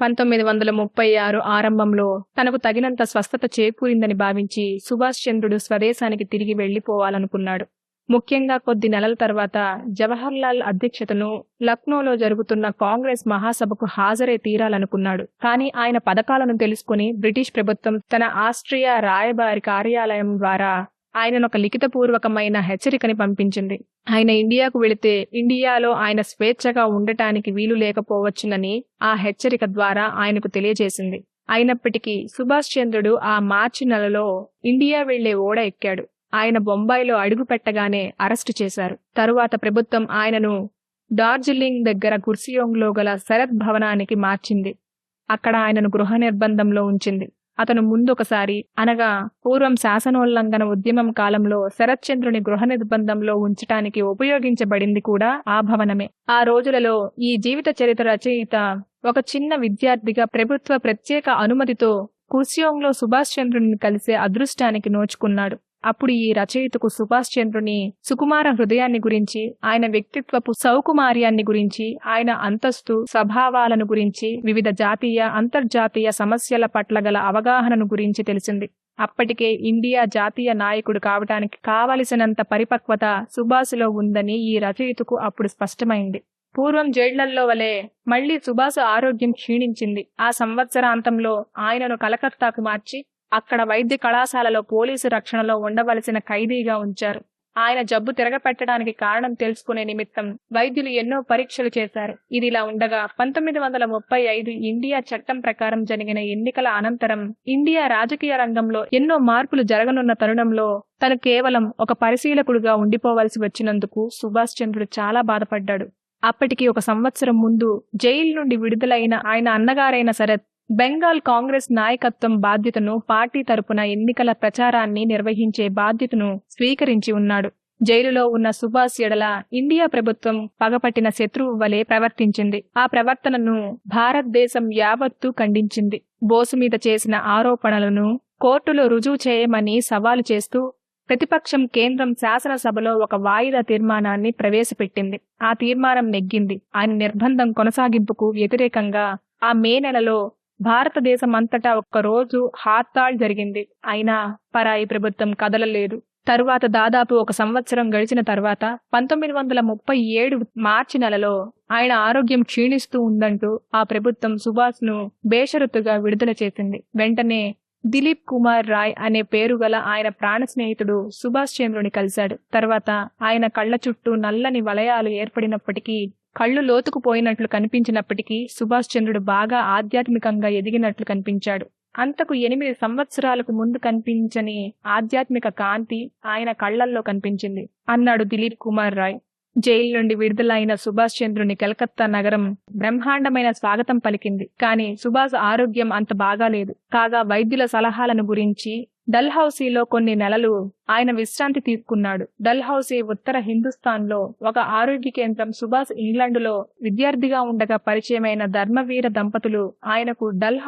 పంతొమ్మిది వందల ముప్పై ఆరు ఆరంభంలో తనకు తగినంత స్వస్థత చేకూరిందని భావించి సుభాష్ చంద్రుడు స్వదేశానికి తిరిగి వెళ్ళిపోవాలనుకున్నాడు ముఖ్యంగా కొద్ది నెలల తర్వాత జవహర్లాల్ అధ్యక్షతను లక్నోలో జరుగుతున్న కాంగ్రెస్ మహాసభకు హాజరే తీరాలనుకున్నాడు. కానీ ఆయన పథకాలను తెలుసుకుని బ్రిటిష్ ప్రభుత్వం తన ఆస్ట్రియా రాయబారి కార్యాలయం ద్వారా ఆయనను ఒక లిఖితపూర్వకమైన హెచ్చరికని పంపించింది. ఆయన ఇండియాకు వెళితే ఇండియాలో ఆయన స్వేచ్ఛగా ఉండటానికి వీలు లేకపోవచ్చునని ఆ హెచ్చరిక ద్వారా ఆయనకు తెలియజేసింది. అయినప్పటికీ సుభాష్ చంద్రుడు ఆ మార్చి నెలలో ఇండియా వెళ్ళే ఓడ ఎక్కాడు. ఆయన బొంబాయిలో అడుగు పెట్టగానే అరెస్టు చేశారు. తరువాత ప్రభుత్వం ఆయనను డార్జిలింగ్ దగ్గర గుర్సియోంగ్లో గల శరత్ భవనానికి మార్చింది. అక్కడ ఆయనను గృహ నిర్బంధంలో ఉంచింది. అతను ముందొకసారి అనగా పూర్వం శాసనోల్లంఘన ఉద్యమం కాలంలో శరత్చంద్రుని గృహ నిర్బంధంలో ఉంచటానికి ఉపయోగించబడింది కూడా ఆ భవనమే. ఆ రోజులలో ఈ జీవిత చరిత్ర రచయిత ఒక చిన్న విద్యార్థిగా ప్రభుత్వ ప్రత్యేక అనుమతితో కుర్సియోంగ్లో సుభాష్ చంద్రుని కలిసే అదృష్టానికి నోచుకున్నాడు. అప్పుడు ఈ రచయితకు సుభాష్ చంద్రుని సుకుమార హృదయాన్ని గురించి ఆయన వ్యక్తిత్వపు సౌకుమార్యాన్ని గురించి ఆయన అంతస్తు స్వభావాలను గురించి వివిధ జాతీయ అంతర్జాతీయ సమస్యల పట్ల గల అవగాహనను గురించి తెలిసింది. అప్పటికే ఇండియా జాతీయ నాయకుడు కావటానికి కావలసినంత పరిపక్వత సుభాష్లో ఉందని ఈ రచయితకు అప్పుడు స్పష్టమైంది. పూర్వం జైళ్ళల్లో వలె మళ్ళీ సుభాష్ ఆరోగ్యం క్షీణించింది. ఆ సంవత్సరాంతంలో ఆయనను కలకత్తాకు మార్చి అక్కడ వైద్య కళాశాలలో పోలీసు రక్షణలో ఉండవలసిన ఖైదీగా ఉంచారు. ఆయన జబ్బు తిరగపెట్టడానికి కారణం తెలుసుకునే నిమిత్తం వైద్యులు ఎన్నో పరీక్షలు చేశారు. ఇదిలా ఉండగా పంతొమ్మిది వందల ముప్పై ఐదు ఇండియా చట్టం ప్రకారం జరిగిన ఎన్నికల అనంతరం ఇండియా రాజకీయ రంగంలో ఎన్నో మార్పులు జరగనున్న తరుణంలో తను కేవలం ఒక పరిశీలకుడుగా ఉండిపోవలసి వచ్చినందుకు సుభాష్ చంద్రుడు చాలా బాధపడ్డాడు. అప్పటికి ఒక సంవత్సరం ముందు జైలు నుండి విడుదలైన ఆయన అన్నగారైన శరత్ బెంగాల్ కాంగ్రెస్ నాయకత్వం బాధ్యతను పార్టీ తరపున ఎన్నికల ప్రచారాన్ని నిర్వహించే బాధ్యతను స్వీకరించి ఉన్నాడు. జైలులో ఉన్న సుభాష్ ఎడల ఇండియా ప్రభుత్వం పగపట్టిన శత్రువు వలె ప్రవర్తించింది. ఆ ప్రవర్తనను భారతదేశం యావత్తూ ఖండించింది. బోసు మీద చేసిన ఆరోపణలను కోర్టులో రుజువు చేయమని సవాలు చేస్తూ ప్రతిపక్షం కేంద్రం శాసనసభలో ఒక వాయిదా తీర్మానాన్ని ప్రవేశపెట్టింది. ఆ తీర్మానం నెగ్గింది. ఆయన నిర్బంధం కొనసాగింపుకు వ్యతిరేకంగా ఆ మే నెలలో భారతదేశమంతటా ఒక్కరోజు హార్తాళ్ జరిగింది. అయినా పరాయి ప్రభుత్వం కదలలేదు. తరువాత దాదాపు ఒక సంవత్సరం గడిచిన తర్వాత పంతొమ్మిది వందల ముప్పై ఏడు మార్చి నెలలో ఆయన ఆరోగ్యం క్షీణిస్తూ ఉందంటూ ఆ ప్రభుత్వం సుభాష్ను బేషరతుగా విడుదల చేసింది. వెంటనే దిలీప్ కుమార్ రాయ్ అనే పేరు గల ఆయన ప్రాణ స్నేహితుడు సుభాష్ చంద్రుని కలిశాడు. తర్వాత ఆయన కళ్ళ చుట్టూ నల్లని వలయాలు ఏర్పడినప్పటికీ కళ్ళు లోతుకుపోయినట్లు కనిపించినప్పటికీ సుభాష్ చంద్రుడు బాగా ఆధ్యాత్మికంగా ఎదిగినట్లు కనిపించాడు. అంతకు ఎనిమిది సంవత్సరాలకు ముందు కనిపించని ఆధ్యాత్మిక కాంతి ఆయన కళ్ళల్లో కనిపించింది. అన్నాడు దిలీప్ కుమార్ రాయ్. జైలు నుండి విడుదలైన సుభాష్ చంద్రుని కలకత్తా నగరం బ్రహ్మాండమైన స్వాగతం పలికింది. కానీ సుభాష్ ఆరోగ్యం అంత బాగాలేదు. కాగా వైద్యుల సలహాలను గురించి డల్హౌసీలో కొన్ని నెలలు ఆయన విశ్రాంతి తీసుకున్నాడు. డల్హౌసీ ఉత్తర హిందుస్థాన్లో ఒక ఆరోగ్య కేంద్రం సుభాష్ ఇంగ్లాండులో విద్యార్థిగా ఉండగా పరిచయమైన ధర్మవీర దంపతులు ఆయనకు డల్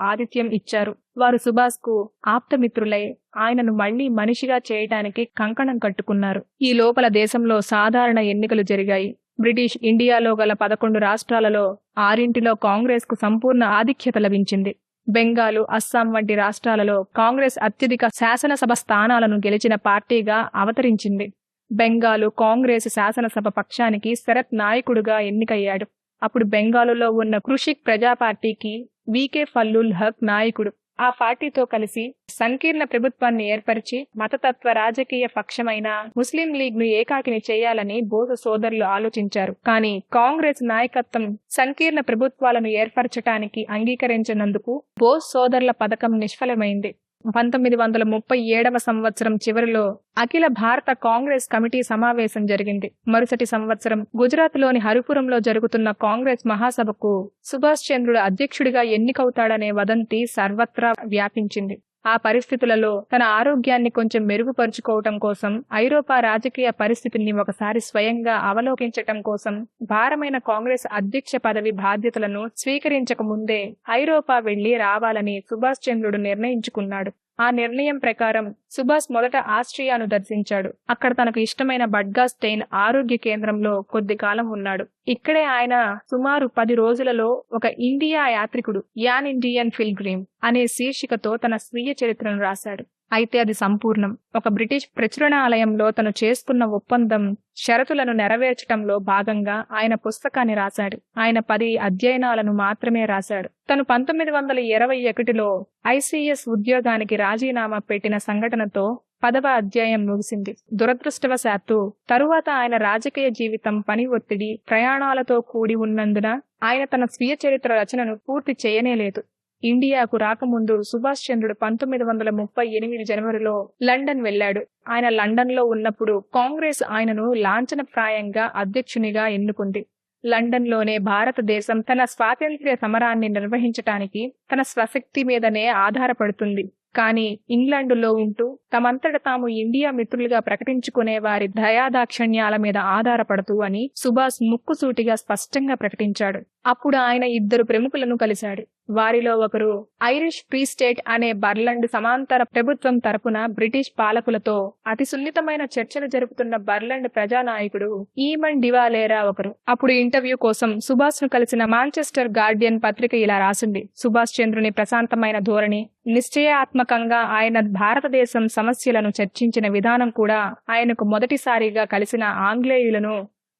ఆతిథ్యం ఇచ్చారు. వారు సుభాష్కు ఆప్తమిత్రులై ఆయనను మళ్ళీ మనిషిగా చేయటానికి కంకణం కట్టుకున్నారు. ఈ లోపల దేశంలో సాధారణ ఎన్నికలు జరిగాయి. బ్రిటిష్ ఇండియాలో గల పదకొండు రాష్ట్రాలలో ఆరింటిలో కాంగ్రెస్కు సంపూర్ణ ఆధిక్యత లభించింది. బెంగాలు అస్సాం వంటి రాష్ట్రాలలో కాంగ్రెస్ అత్యధిక శాసనసభ స్థానాలను గెలిచిన పార్టీగా అవతరించింది. బెంగాలు కాంగ్రెస్ శాసనసభ పక్షానికి శరత్ నాయకుడుగా ఎన్నికయ్యాడు. అప్పుడు బెంగాలులో ఉన్న కృషిక్ ప్రజా పార్టీకి వికే ఫల్లుల్ హక్ నాయకుడు. ఆ పార్టీతో కలిసి సంకీర్ణ ప్రభుత్వాన్ని ఏర్పరిచి మతతత్వ రాజకీయ పక్షమైన ముస్లిం లీగ్ను ఏకాకిని చేయాలని బోసు సోదరులు ఆలోచించారు. కానీ కాంగ్రెస్ నాయకత్వం సంకీర్ణ ప్రభుత్వాలను ఏర్పరచటానికి అంగీకరించినందుకు బోస్ సోదరుల పథకం నిష్ఫలమైంది. పంతొమ్మిది వందల ముప్పై ఏడవ సంవత్సరం చివరిలో అఖిల భారత కాంగ్రెస్ కమిటీ సమావేశం జరిగింది. మరుసటి సంవత్సరం గుజరాత్లోని హరిపురంలో జరుగుతున్న కాంగ్రెస్ మహాసభకు సుభాష్ చంద్రుడు అధ్యక్షుడిగా ఎన్నికవుతాడనే వదంతి సర్వత్రా వ్యాపించింది. ఆ పరిస్థితులలో తన ఆరోగ్యాన్ని కొంచెం మెరుగుపరుచుకోవటం కోసం ఐరోపా రాజకీయ పరిస్థితిని ఒకసారి స్వయంగా అవలోకించటం కోసం భారమైన కాంగ్రెస్ అధ్యక్ష పదవి బాధ్యతలను స్వీకరించక ముందే ఐరోపా వెళ్ళి రావాలని సుభాష్ చంద్రుడు నిర్ణయించుకున్నాడు. ఆ నిర్ణయం ప్రకారం సుభాష్ మొదట ఆస్ట్రియాను దర్శించాడు. అక్కడ తనకు ఇష్టమైన బడ్గాస్టైన్ ఆరోగ్య కేంద్రంలో కొద్ది కాలం ఉన్నాడు. ఇక్కడే ఆయన సుమారు పది రోజులలో ఒక ఇండియా యాత్రికుడు యాన్ ఇండియన్ ఫిల్గ్రీమ్ అనే శీర్షికతో తన స్వీయ చరిత్రను రాశాడు. అయితే అది సంపూర్ణం. ఒక బ్రిటిష్ ప్రచురణాలయంలో తను చేసుకున్న ఒప్పందం షరతులను నెరవేర్చటంలో భాగంగా ఆయన పుస్తకాన్ని రాశాడు. ఆయన పది అధ్యయనాలను మాత్రమే రాశాడు. తను పంతొమ్మిది వందల ఇరవై ఒకటిలో ఐసీఎస్ ఉద్యోగానికి రాజీనామా పెట్టిన సంఘటనతో పదవ అధ్యాయం ముగిసింది. దురదృష్టవశాత్తు తరువాత ఆయన రాజకీయ జీవితం పని ఒత్తిడి ప్రయాణాలతో కూడి ఉన్నందున ఆయన తన స్వీయ చరిత్ర రచనను పూర్తి చేయనేలేదు ఇండియాకు రాకముందు సుభాష్ చంద్రుడు పంతొమ్మిది వందల ముప్పై ఎనిమిది జనవరిలో లండన్ వెళ్ళాడు ఆయన లండన్లో ఉన్నప్పుడు కాంగ్రెస్ ఆయనను లాంఛనప్రాయంగా అధ్యక్షునిగా ఎన్నుకుంది. లండన్లోనే భారతదేశం తన స్వాతంత్ర్య సమరాన్ని నిర్వహించటానికి తన స్వశక్తి మీదనే ఆధారపడుతుంది. కానీ ఇంగ్లాండులో ఉంటూ తమంతట తాము ఇండియా మిత్రులుగా ప్రకటించుకునే వారి దయాదాక్షణ్యాల మీద ఆధారపడుతూ అని సుభాష్ ముక్కుసూటిగా స్పష్టంగా ప్రకటించాడు. అప్పుడు ఆయన ఇద్దరు ప్రముఖులను కలిశాడు. వారిలో ఒకరు ఐరిష్ ఫ్రీ స్టేట్ అనే బర్లండ్ సమాంతర ప్రభుత్వం తరపున బ్రిటిష్ పాలకులతో అతి సున్నితమైన చర్చలు జరుపుతున్న బర్లండ్ ప్రజానాయకుడు ఈమన్ డివాలేరా ఒకరు. అప్పుడు ఇంటర్వ్యూ కోసం సుభాష్ను కలిసిన మాంచెస్టర్ గార్డియన్ పత్రిక ఇలా రాసింది. సుభాష్ హరిశ్చంద్రుని ప్రశాంతమైన ధోరణి నిశ్చయాత్మకంగా ఆయన భారతదేశం సమస్యలను చర్చించిన విధానం కూడా ఆయనకు మొదటిసారిగా కలిసిన ఆంగ్లేయులను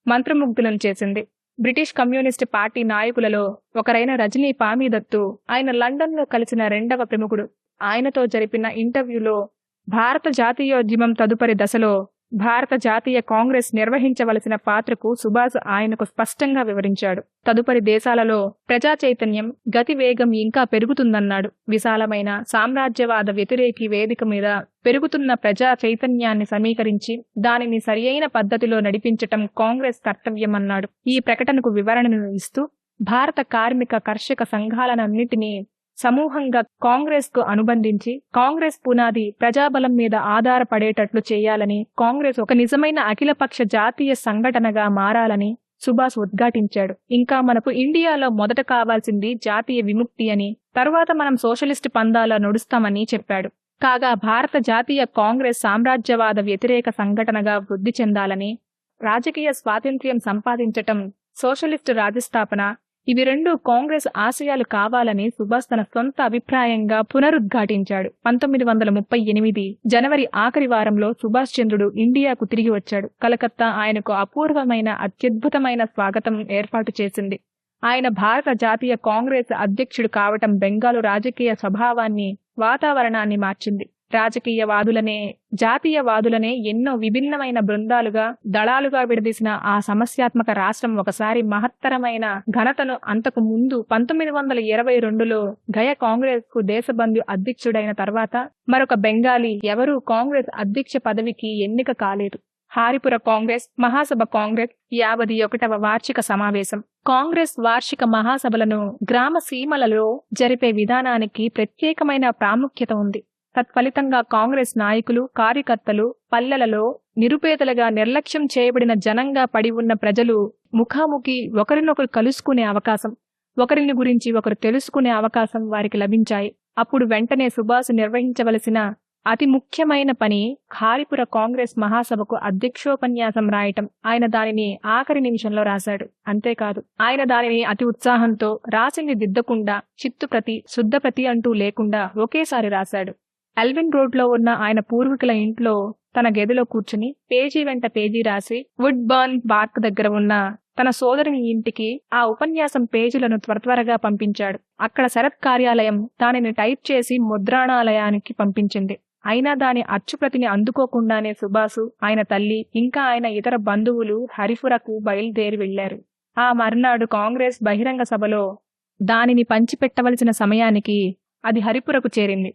మంత్రముగ్ధులను చేసింది. బ్రిటిష్ కమ్యూనిస్ట్ పార్టీ నాయకులలో ఒకరైన రజనీ పామీదత్తు ఆయన లండన్లో కలిసిన రెండవ ప్రముఖుడు. ఆయనతో జరిపిన ఇంటర్వ్యూలో భారత జాతీయోద్యమం తదుపరి దశలో భారత జాతీయ కాంగ్రెస్ నిర్వహించవలసిన పాత్రకు సుభాష్ ఆయనకు స్పష్టంగా వివరించాడు. తదుపరి దేశాలలో ప్రజా చైతన్యం గతి వేగం ఇంకా పెరుగుతుందన్నాడు. విశాలమైన సామ్రాజ్యవాద వ్యతిరేకి వేదిక మీద పెరుగుతున్న ప్రజా చైతన్యాన్ని సమీకరించి దానిని సరియైన పద్ధతిలో నడిపించటం కాంగ్రెస్ కర్తవ్యమన్నాడు. ఈ ప్రకటనకు వివరణను ఇస్తూ భారత కార్మిక కర్షక సంఘాలనన్నిటినీ సమూహంగా కాంగ్రెస్కు అనుబంధించి కాంగ్రెస్ పునాది ప్రజాబలం మీద ఆధారపడేటట్లు చేయాలని కాంగ్రెస్ ఒక నిజమైన అఖిలపక్ష జాతీయ సంఘటనగా మారాలని సుభాష్ ఉద్ఘాటించాడు. ఇంకా మనకు ఇండియాలో మొదట కావాల్సింది జాతీయ విముక్తి అని తరువాత మనం సోషలిస్ట్ పందాల నడుస్తామని చెప్పాడు. కాగా భారత జాతీయ కాంగ్రెస్ సామ్రాజ్యవాద వ్యతిరేక సంఘటనగా వృద్ధి చెందాలని రాజకీయ స్వాతంత్ర్యం సంపాదించటం సోషలిస్టు రాజస్థాపన ఇవి రెండు కాంగ్రెస్ ఆశయాలు కావాలని సుభాష్ తన సొంత అభిప్రాయంగా పునరుద్ఘాటించాడు. పంతొమ్మిది వందల ముప్పై ఎనిమిది జనవరి ఆఖరి వారంలో సుభాష్ చంద్రుడు ఇండియాకు తిరిగి వచ్చాడు. కలకత్తా ఆయనకు అపూర్వమైన అత్యద్భుతమైన స్వాగతం ఏర్పాటు చేసింది. ఆయన భారత జాతీయ కాంగ్రెస్ అధ్యక్షుడు కావటం బెంగాలు రాజకీయ స్వభావాన్ని వాతావరణాన్ని మార్చింది. రాజకీయవాదులనే జాతీయవాదులనే ఎన్నో విభిన్నమైన బృందాలుగా దళాలుగా విడదీసిన ఆ సమస్యాత్మక రాష్ట్రం ఒకసారి మహత్తరమైన ఘనతను అంతకు ముందు పంతొమ్మిది వందల ఇరవై రెండులో గయ కాంగ్రెస్కు దేశబంధు అధ్యక్షుడైన తర్వాత మరొక బెంగాలీ ఎవరూ కాంగ్రెస్ అధ్యక్ష పదవికి ఎన్నిక కాలేదు. హారిపుర కాంగ్రెస్ మహాసభ కాంగ్రెస్ యాభై ఒకటవ వార్షిక సమావేశం. కాంగ్రెస్ వార్షిక మహాసభలను గ్రామ సీమలలో జరిపే విధానానికి ప్రత్యేకమైన ప్రాముఖ్యత ఉంది. తత్ఫలితంగా కాంగ్రెస్ నాయకులు కార్యకర్తలు పల్లెలలో నిరుపేదలుగా నిర్లక్ష్యం చేయబడిన జనంగా పడి ఉన్న ప్రజలు ముఖాముఖి ఒకరినొకరు కలుసుకునే అవకాశం ఒకరిని గురించి ఒకరు తెలుసుకునే అవకాశం వారికి లభించాయి. అప్పుడు వెంటనే సుభాష్ నిర్వహించవలసిన అతి ముఖ్యమైన పని హారిపుర కాంగ్రెస్ మహాసభకు అధ్యక్షోపన్యాసం రాయటం. ఆయన దానిని ఆఖరి నిమిషంలో రాశాడు. అంతేకాదు ఆయన దానిని అతి ఉత్సాహంతో రాసింది దిద్దకుండా చిత్తుప్రతి శుద్ధప్రతి అంటూ లేకుండా ఒకేసారి రాశాడు. అల్విన్ రోడ్లో ఉన్న ఆయన పూర్వీకుల ఇంట్లో తన గదిలో కూర్చుని పేజీ వెంట పేజీ రాసి వుడ్ బర్న్ పార్క్ దగ్గర ఉన్న తన సోదరుని ఇంటికి ఆ ఉపన్యాసం పేజీలను త్వరత్వరగా పంపించాడు. అక్కడ శరత్ కార్యాలయం దానిని టైప్ చేసి ముద్రాణాలయానికి పంపించింది. అయినా దాని అచ్చుప్రతిని అందుకోకుండానే సుభాసు ఆయన తల్లి ఇంకా ఆయన ఇతర బంధువులు హరిఫురకు బయలుదేరి వెళ్ళారు ఆ మర్నాడు కాంగ్రెస్ బహిరంగ సభలో దానిని పంచిపెట్టవలసిన సమయానికి అది హరిపురకు చేరింది.